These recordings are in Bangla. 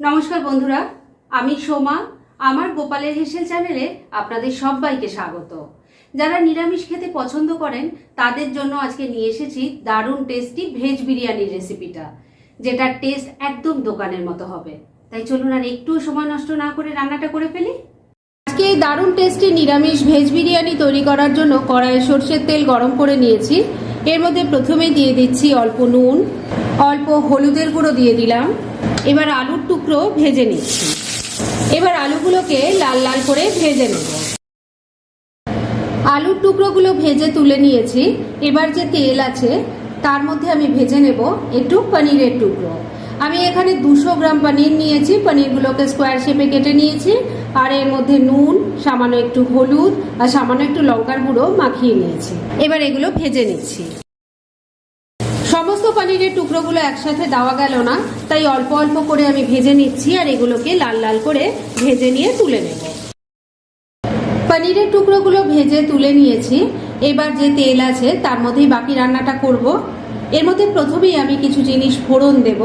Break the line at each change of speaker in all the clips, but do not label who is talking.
নমস্কার বন্ধুরা, আমি সোমা। আমার গোপালের হেসেল চ্যানেলে আপনাদের সবাইকে স্বাগত। যারা নিরামিষ খেতে পছন্দ করেন, তাদের জন্য আজকে নিয়ে এসেছি দারুণ টেস্টি ভেজ বিরিয়ানির রেসিপিটা যেটার টেস্ট একদম দোকানের মতো হবে। তাই চলুন আর একটু সময় নষ্ট না করে রান্নাটা করে ফেলি। আজকে এই দারুণ টেস্টি নিরামিষ ভেজ বিরিয়ানি তৈরি করার জন্য কড়াইয়ে সর্ষের তেল গরম করে নিয়েছি। এর মধ্যে প্রথমে দিয়ে দিচ্ছি অল্প নুন, অল্প হলুদের গুঁড়ো দিয়ে দিলাম। এবার আলুর টুকরো ভেজে নিচ্ছি। এবার আলুগুলোকে লাল লাল করে ভেজে নেব। আলুর টুকরোগুলো ভেজে তুলে নিয়েছি। এবার যে তেল আছে, তার মধ্যে আমি ভেজে নেব একটু পনিরের টুকরো। আমি এখানে দুশো গ্রাম পনির নিয়েছি। পনিরগুলোকে স্কোয়ার শেপে কেটে নিয়েছি। আর এর মধ্যে নুন, সামান্য একটু হলুদ আর সামান্য একটু লঙ্কার গুঁড়ো মাখিয়ে নিয়েছি। এবার এগুলো ভেজে নিচ্ছি। সমস্ত পনিরের টুকরোগুলো একসাথে দেওয়া গেল না, তাই অল্প অল্প করে আমি ভেজে নিচ্ছি আর এগুলোকে লাল লাল করে ভেজে নিয়ে তুলে নেব। পনিরের টুকরোগুলো ভেজে তুলে নিয়েছি। এবার যে তেল আছে, তার মধ্যেই বাকি রান্নাটা করব। এর মধ্যে প্রথমেই আমি কিছু জিনিস ফোড়ন দেব।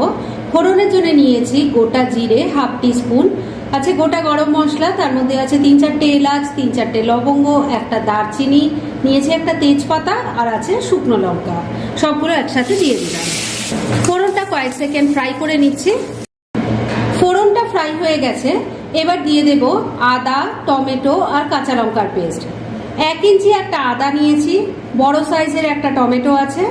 ফোড়নের জন্য নিয়েছি গোটা জিরে, হাফ টিস্পুন। আছে গোটা গরম মশলা, তার মধ্যে আছে তিন চারটে এলাচ, তিন চারটে লবঙ্গ, একটা দারচিনি, নিয়েছি একটা তেজপাতা আর আছে শুকনো লঙ্কা। সবগুলো একসাথে দিয়ে দিলাম। ফোড়নটা কয়েক সেকেন্ড ফ্রাই করে নিচ্ছি। ফোড়নটা ফ্রাই হয়ে গেছে। এবার দিয়ে দেব আদা, টমেটো আর কাঁচা লঙ্কার পেস্ট। এক ইঞ্চি একটা আদা নিয়েছি। বড় সাইজের একটা টমেটো আছে।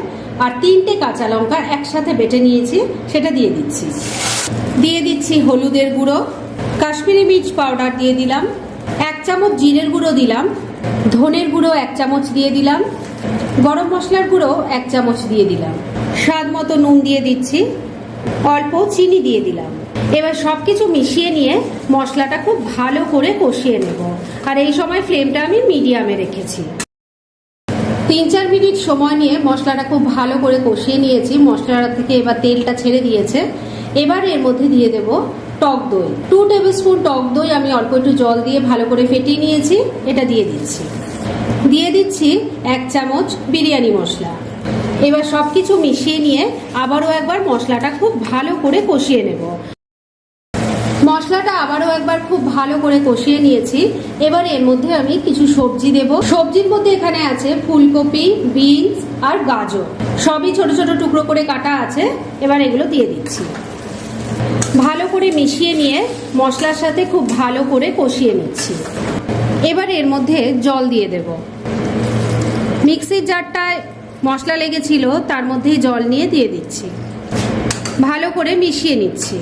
আর তিনটে কাঁচা লঙ্কা একসাথে বেটে নিয়েছি, সেটা দিয়ে দিচ্ছি। দিয়ে দিচ্ছি হলুদের গুঁড়ো, কাশ্মীরি মির্চ পাউডার দিয়ে দিলাম, এক চামচ জিরের গুঁড়ো দিলাম, ধনের গুঁড়ো এক চামচ দিয়ে দিলাম, গরম মশলার গুঁড়ো এক চামচ দিয়ে দিলাম। স্বাদ মতো নুন দিয়ে দিচ্ছি, অল্প চিনি দিয়ে দিলাম। এবার সব কিছু মিশিয়ে নিয়ে মশলাটা খুব ভালো করে কষিয়ে নেব। আর এই সময় ফ্লেমটা আমি মিডিয়ামে রেখেছি। তিন চার মিনিট সময় নিয়ে মশলাটা খুব ভালো করে কষিয়ে নিয়েছি। মশলাটা থেকে এবার তেলটা ছেড়ে দিয়েছে। এবার এর মধ্যে দিয়ে দেব টক দই। টু টেবিল স্পুন টক দই আমি অল্প একটু জল দিয়ে ভালো করে ফেটিয়ে নিয়েছি। এটা দিয়ে দিচ্ছি। দিয়ে দিচ্ছি এক চামচ বিরিয়ানি মশলা। এবার সব কিছু মিশিয়ে নিয়ে আবারও একবার মশলাটা খুব ভালো করে কষিয়ে নেব। মশলাটা আবারও একবার খুব ভালো করে কষিয়ে নিয়েছি। এবার এর মধ্যে আমি কিছু সবজি দেব। সবজির মধ্যে এখানে আছে ফুলকপি, বিনস আর গাজর। সবই ছোট ছোট টুকরো করে কাটা আছে। এবার এগুলো দিয়ে দিচ্ছি। ভালো করে মিশিয়ে নিয়ে মশলার সাথে খুব ভালো করে কষিয়ে নিচ্ছি। এবার এর মধ্যে জল দিয়ে দেব। মিক্সির জারটায় মশলা লেগেছিল, তার মধ্যেই জল নিয়ে দিয়ে দিচ্ছি। ভালো করে মিশিয়ে নিচ্ছি।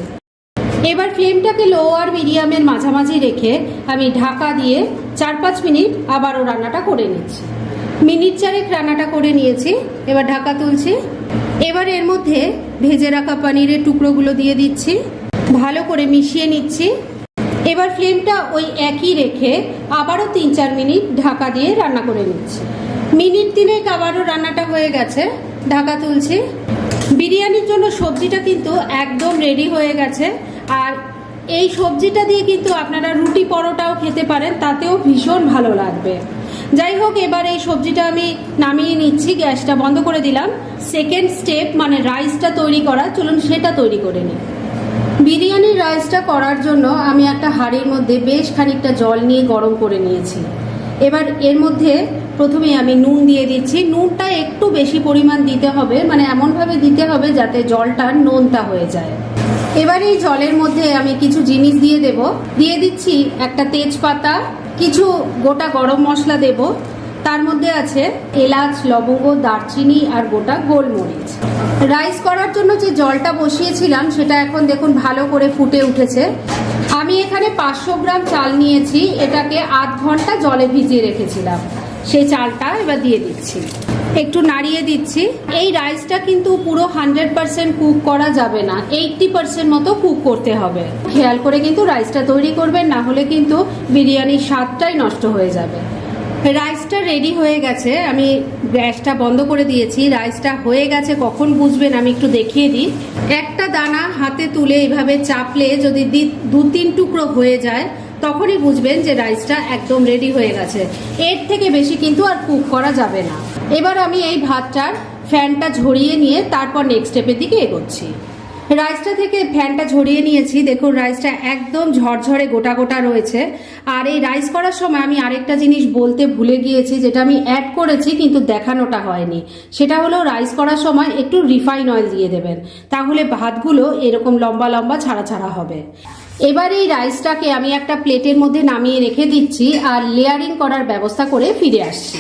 এবার ফ্লেমটাকে লো আর মিডিয়ামের মাঝামাঝি রেখে আমি ঢাকা দিয়ে চার পাঁচ মিনিট আবারও রান্নাটা করে নিচ্ছি। মিনিট চারেক রান্নাটা করে নিয়েছি, এবার ঢাকা তুলছি। এবার এর মধ্যে ভেজে রাখা পনিরের টুকরোগুলো দিয়ে দিচ্ছি, ভালো করে মিশিয়ে নিচ্ছি। এবার ফ্লেমটা ওই একই রেখে আবারও তিন চার মিনিট ঢাকা দিয়ে রান্না করে নিচ্ছি। মিনিট তিনেক আবারও রান্নাটা হয়ে গেছে, ঢাকা তুলছি। বিরিয়ানির জন্য সবজিটা কিন্তু একদম রেডি হয়ে গেছে। আর এই সবজিটা দিয়ে কিন্তু আপনারা রুটি পরোটাও খেতে পারেন, তাতেও ভীষণ ভালো লাগবে। যাই হোক, এবার এই সবজিটা আমি নামিয়ে নিচ্ছি, গ্যাসটা বন্ধ করে দিলাম। সেকেন্ড স্টেপ মানে রাইসটা তৈরি করা, চলুন সেটা তৈরি করে নিই। বিরিয়ানির রাইসটা করার জন্য আমি একটা হাঁড়ির মধ্যে বেশ খানিকটা জল নিয়ে গরম করে নিয়েছি। এবার এর মধ্যে প্রথমে আমি নুন দিয়ে দিচ্ছি। নুনটা একটু বেশি পরিমাণ দিতে হবে মানে এমনভাবে দিতে হবে যাতে জলটা নোনতা হয়ে যায়। এবার এই জলের মধ্যে আমি কিছু জিনিস দিয়ে দেব। দিয়ে দিচ্ছি একটা তেজপাতা, কিছু গোটা গরম মশলা দেব। তার মধ্যে আছে এলাচ, লবঙ্গ, দারচিনি আর গোটা গোলমরিচ। রাইস করার জন্য যে জলটা বসিয়েছিলাম, সেটা এখন দেখুন ভালো করে ফুটে উঠেছে। আমি এখানে পাঁচশো গ্রাম চাল নিয়েছি, এটাকে আধ ঘণ্টা জলে ভিজিয়ে রেখেছিলাম। সেই চালটা এবার দিয়ে দিচ্ছি। একটু নাড়িয়ে দিচ্ছি। এই রাইসটা কিন্তু পুরো হান্ড্রেড পার্সেন্ট কুক করা যাবে না। এইটটি পার্সেন্ট মতো কুক করতে হবে। খেয়াল করে কিন্তু রাইসটা তৈরি করবেন, না হলে কিন্তু বিরিয়ানির স্বাদটাই নষ্ট হয়ে যাবে। রাইসটা রেডি হয়ে গেছে। আমি গ্যাসটা বন্ধ করে দিয়েছি। রাইসটা হয়ে গেছে। কখন বুঝবেন আমি একটু দেখিয়ে দিই। একটা দানা হাতে তুলে এইভাবে চাপলে যদি দু তিন টুকরো হয়ে যায় তখনই বুঝবেন যে রাইসটা একদম রেডি হয়ে গেছে। এর থেকে বেশি কিন্তু আর কুক করা যাবে না। এবার আমি এই ভাতটার ফ্যানটা ঝরিয়ে নিয়ে তারপর নেক্সট স্টেপের দিকে এগোচ্ছি। রাইসটা থেকে ফ্যানটা ঝরিয়ে নিয়েছি। দেখুন, রাইসটা একদম ঝরঝরে গোটা গোটা রয়েছে। আর এই রাইস করার সময় আমি আরেকটা জিনিস বলতে ভুলে গিয়েছি, যেটা আমি অ্যাড করেছি কিন্তু দেখানোটা হয়নি। সেটা হলো রাইস করার সময় একটু রিফাইন অয়েল দিয়ে দেবেন। তাহলে ভাতগুলো এরকম লম্বা লম্বা ছাড়া ছাড়া হবে। এবার এই রাইসটাকে আমি একটা প্লেটের মধ্যে নামিয়ে রেখে দিচ্ছি আর লেয়ারিং করার ব্যবস্থা করে ফিরে আসছি।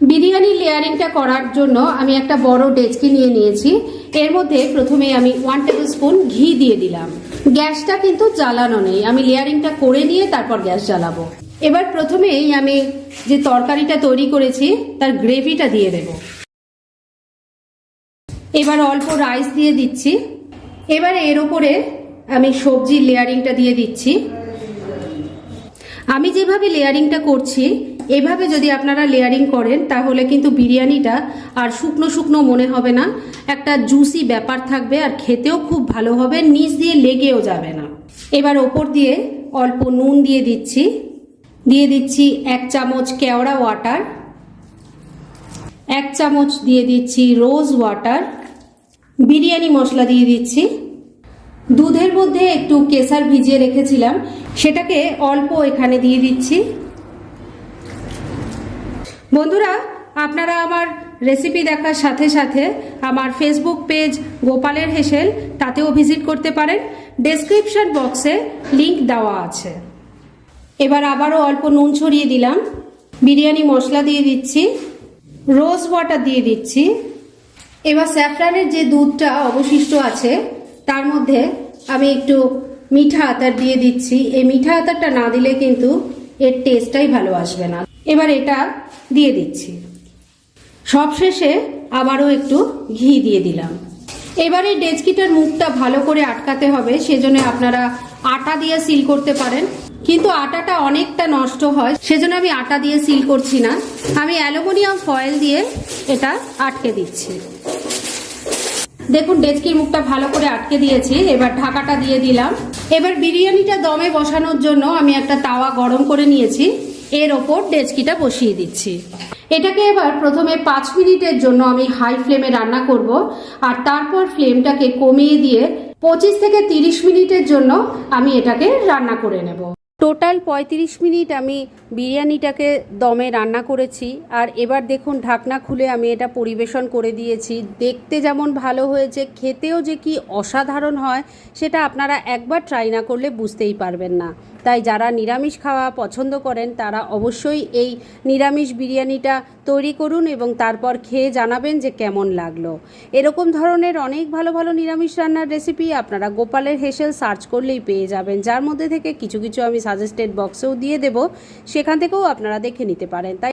বিরিয়ানি লেয়ারিংটা করার জন্য আমি একটা বড় ডেচকি নিয়ে নিয়েছি। এর মধ্যে প্রথমে আমি ওয়ান টেবিল স্পুন ঘি দিয়ে দিলাম। গ্যাসটা কিন্তু জ্বালানো নেই। আমি লেয়ারিংটা করে নিয়ে তারপর গ্যাস জ্বালাবো। এবার প্রথমেই আমি যে তরকারিটা তৈরি করেছি, তার গ্রেভিটা দিয়ে দেব। এবার অল্প রাইস দিয়ে দিচ্ছি। এবার এর ওপরে আমি সবজির লেয়ারিংটা দিয়ে দিচ্ছি। আমি যেভাবে লেয়ারিংটা করছি, এভাবে যদি আপনারা লেয়ারিং করেন, তাহলে কিন্তু বিরিয়ানিটা আর শুকনো শুকনো মনে হবে না। একটা জুসি ব্যাপার থাকবে আর খেতেও খুব ভালো হবে, নিচ দিয়ে লেগেও যাবে না। এবার ওপর দিয়ে অল্প নুন দিয়ে দিচ্ছি। দিয়ে দিচ্ছি এক চামচ কেওড়া ওয়াটার, এক চামচ দিয়ে দিচ্ছি রোজ ওয়াটার, বিরিয়ানি মশলা দিয়ে দিচ্ছি। দুধের মধ্যে একটু কেসার ভিজিয়ে রেখেছিলাম। সেটাকে অল্প এখানে দিয়ে দিচ্ছি। বন্ধুরা, আপনারা আমার রেসিপি দেখার সাথে সাথে আমার ফেসবুক পেজ গোপালের হেসেল, তাতেও ভিজিট করতে পারেন। ডেসক্রিপশন বক্সে লিংক দেওয়া আছে। এবার আবারও অল্প নুন ছড়িয়ে দিলাম। বিরিয়ানি মশলা দিয়ে দিচ্ছি। রোজ ওয়াটার দিয়ে দিচ্ছি। এবার স্যাফরানের যে দুধটা অবশিষ্ট আছে তার মধ্যে আমি একটু মিঠা আতার দিয়ে দিচ্ছি। এই মিঠা আতারটা না দিলে কিন্তু এর টেস্টটাই ভালো আসবে না। এবার এটা দিয়ে দিচ্ছি। সবশেষে আবারও একটু ঘি দিয়ে দিলাম। এবার এই ডেচকিটার মুখটা ভালো করে আটকাতে হবে, সেজন্য আপনারা আটা দিয়ে সিল করতে পারেন। কিন্তু আটাটা অনেকটা নষ্ট হয়, সেজন্য আমি আটা দিয়ে সিল করছি না। আমি অ্যালুমিনিয়াম ফয়েল দিয়ে এটা আটকে দিচ্ছি। দেখুন, ডেচকির মুখটা ভালো করে আটকে দিয়েছি, এবার ঢাকাটা দিয়ে দিলাম। এবার বিরিয়ানিটা দমে বসানোর জন্য আমি একটা তাওয়া গরম করে নিয়েছি, এর ওপর ডেচকিটা বসিয়ে দিচ্ছি। এটাকে এবার প্রথমে পাঁচ মিনিটের জন্য আমি হাই ফ্লেমে রান্না করব, আর তারপর ফ্লেমটাকে কমিয়ে দিয়ে পঁচিশ থেকে তিরিশ মিনিটের জন্য আমি এটাকে রান্না করে নেব। টোটাল পঁয়ত্রিশ মিনিট আমি বিরিয়ানিটাকে দমে রান্না করেছি। আর এবার দেখুন, ঢাকনা খুলে আমি এটা পরিবেশন করে দিয়েছি। দেখতে যেমন ভালো হয়েছে, খেতেও যে কি অসাধারণ হয়, সেটা আপনারা একবার ট্রাই না করলে বুঝতেই পারবেন না। তাই যারা নিরামিষ খাওয়া পছন্দ করেন, তারা অবশ্যই এই নিরামিষ বিরিয়ানিটা তৈরি করুন এবং তারপর খেয়ে জানাবেন যে কেমন লাগল। এরকম ধরনের অনেক ভালো ভালো নিরামিষ রান্নার রেসিপি আপনারা গোপালের হেসেল সার্চ করলেই পেয়ে যাবেন, যার মধ্যে থেকে কিছু কিছু আমি সাজেস্টেড বক্সেও দিয়ে দেব। সেখান থেকেও আপনারা দেখে নিতে পারেন। তাই